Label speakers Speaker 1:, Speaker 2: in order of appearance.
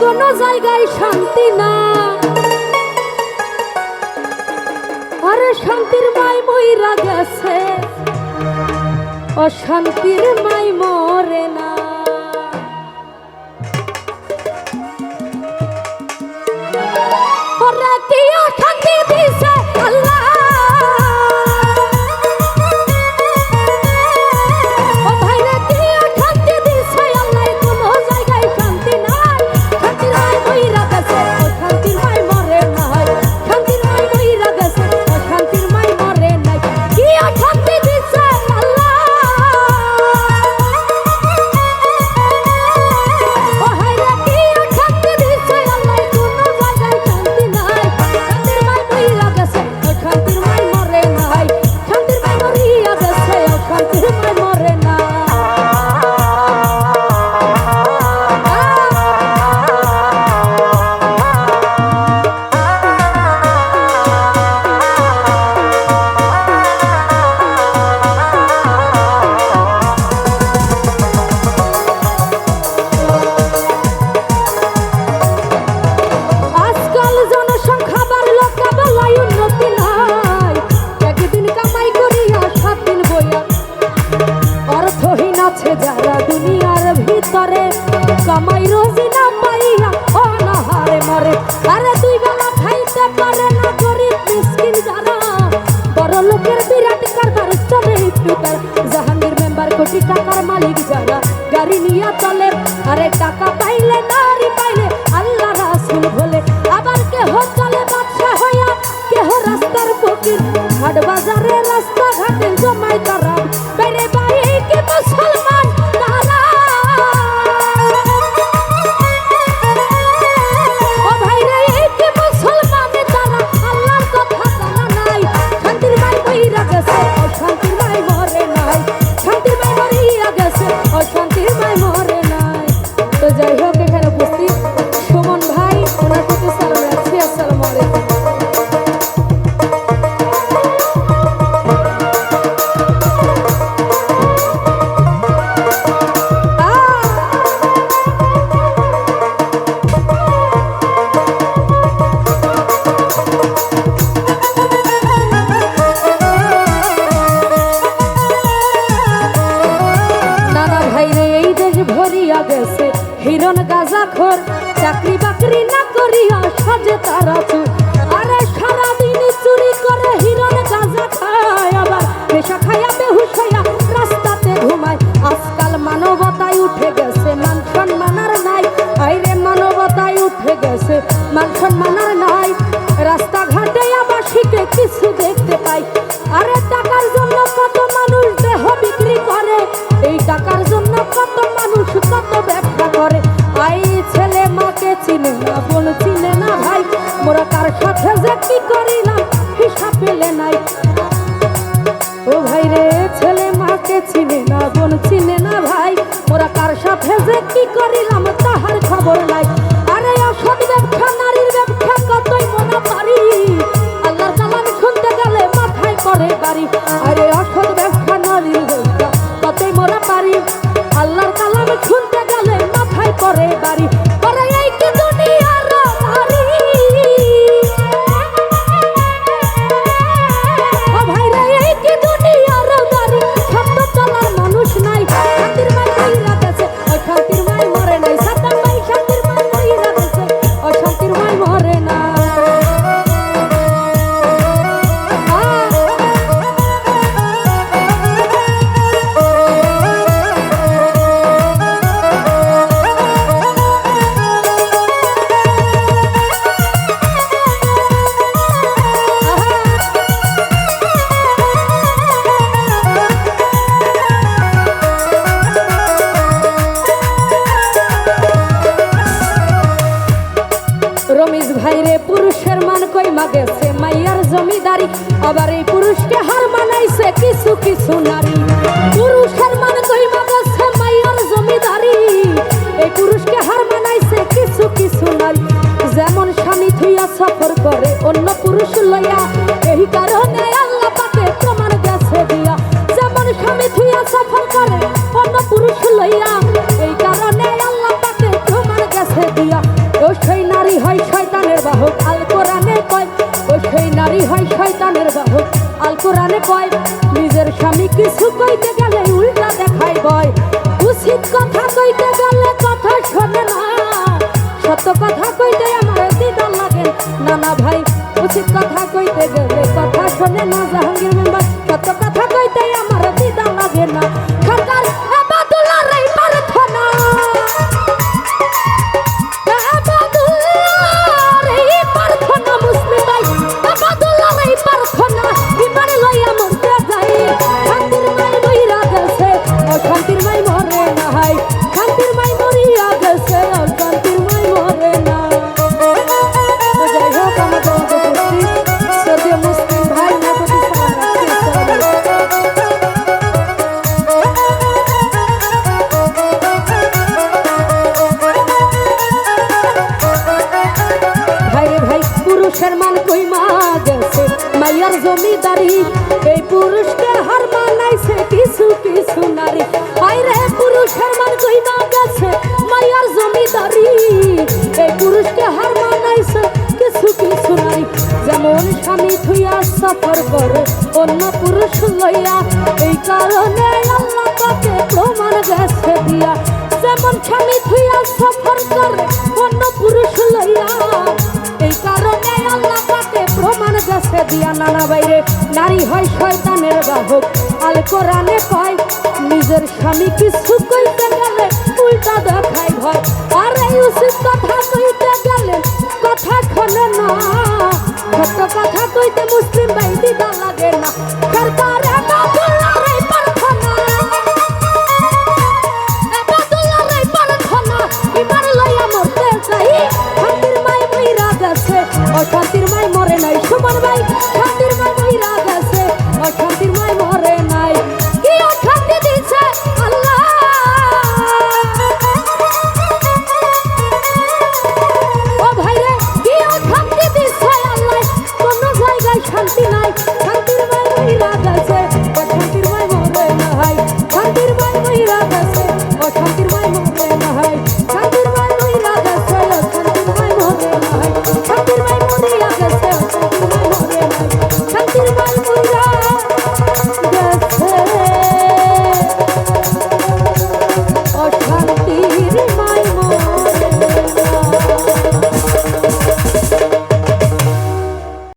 Speaker 1: কোনো জায়গায় শান্তি না। আরে শান্তির মাই মইরা গেছে, অশান্তির মাই মরে না। অশান্তি দিছে? আল্লাহ ফিউটার জাহাঙ্গীর মেম্বার কোটি টাকার মালিক যারা। গাড়ি নিয়ে চলে, আরে টাকা পাইলে, নারী পাইলে আল্লাহ রাসুল বলে, আবার কেহ চলে বাচ্চা হইয়া, কেহ রাস্তার ফকির। হাট বাজারে রাস্তাঘাটে জমাই তারা বেড়ে বাইকে কি খোর চাকরি বাকরি না করিয়া সাজে তারা চুর আরে সারাদিন চুরি করে হিরণ গাজা খায় আবার পেশা খাইয়া বেহুশ হইয়া রাস্তাতে ঘুমায়। আজকাল মানবতায় উঠে গেছে, মান সম্মানার নাই। আইরে মানবতায় উঠে গেছে, মান সম্মানার নাই। রাস্তাঘাটে আবাসিকে কিছু দেখতে পাই। আরে টাকার জন্য কত মানুষ দেহ বিক্রি করে। এই টাকার জন্য কত মানুষ কত ব্যবসা করিলাম, তাহার খবর নাই। আরে অসৎ ব্যবসা নারীর ব্যবসা কতই মনে পারি? পড়ে বাড়ি। আরে আবার এই পুরুষকে হার মানাইছে কিছু কিছু নারী। পুরুষের মান কই মাগেছে মাইয়ার জমিদারি। এই পুরুষকে হার মানাইছে কিছু কিছু নারী। যেমন স্বামী থুইয়া সফর করে, অন্য পুরুষ লইয়া আল কোরআনে কয়, নিজের স্বামী কিছু কইতে গেলে উল্টা দেখাই বয় উচিত কথা কইতে গেলে কথা শোনে না। সত্য কথা কইতে আমার দিদা লাগে। না না ভাই, উচিত কথা কইতে গেলে কথা শোনে না। জাহাঙ্গীর মেম্বার, সত্য কথা কইতে আমার দিদা লাগে না। জমিদারি এই পুরুষকে হার মানাইছে কিছু কিছু নারী। ভাই রে পুরুষের মান কই মা গেছে মাইয়ার জমিদারি। এই পুরুষকে হার মানাইছে কিছু কিছু নারী। যেমন স্বামী থুইয়া সফর করে, অন্য পুরুষ লইয়া। এই কারণে আল্লাহ পাকে প্রমাণ গেছে দিয়া। যেমন স্বামী থুইয়া সফর করে, অন্য পুরুষ লইয়া। এই কারণে আল্লাহ পাকে প্রমাণ গেছে দিয়া নানা বাইরে নারী হয় শয়তানের বাহক। আল কোরআনে কয়, নিজের স্বামী কিছু কইতে গেলে উল্টা দেখায় ভয়। আর এই উচিত কথা কইতে গেলে কথা খনে না। সত্য কথা কইতে মুসলিম ভাই দিদা লাগে না। サてない」「カンテルマイルイ